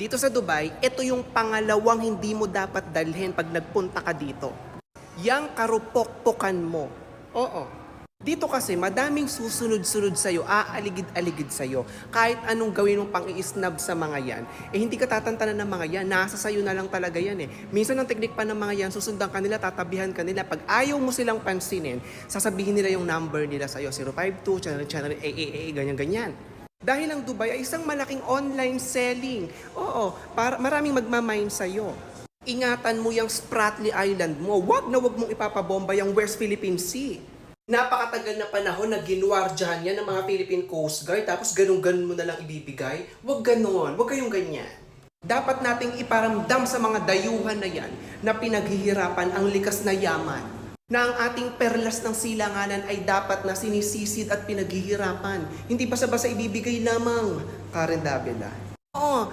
Dito sa Dubai, ito yung pangalawang hindi mo dapat dalhin pag nagpunta ka dito. Yang karupok-pokan mo. Oo. Dito kasi madaming susunod-sunod sa'yo, aaligid-aligid sa'yo. Kahit anong gawin mong pang-i-snub sa mga yan, eh hindi ka tatantanan ng mga yan. Nasa sa'yo na lang talaga yan eh. Minsan ang teknik pa ng mga yan, susundan ka nila, tatabihan ka nila. Pag ayaw mo silang pansinin, sasabihin nila yung number nila sa'yo. 052, channel, channel, AAA, ganyan-ganyan. Dahil ang Dubai ay isang malaking online selling. Oo, para, maraming magmamind sa'yo. Ingatan mo yung Spratly Island mo. Wag na wag mong ipapabomba yung West Philippine Sea. Napakatagal na panahon na ginuwardyan yan ng mga Philippine Coast Guard tapos ganun-ganun mo na lang ibibigay. Wag ganon, wag kayong ganyan. Dapat nating iparamdam sa mga dayuhan na yan na pinaghihirapan ang likas na yaman na ang ating perlas ng silanganan ay dapat na sinisisid at pinaghihirapan. Hindi basta-basta ibibigay lamang, Karen Davila. Oo,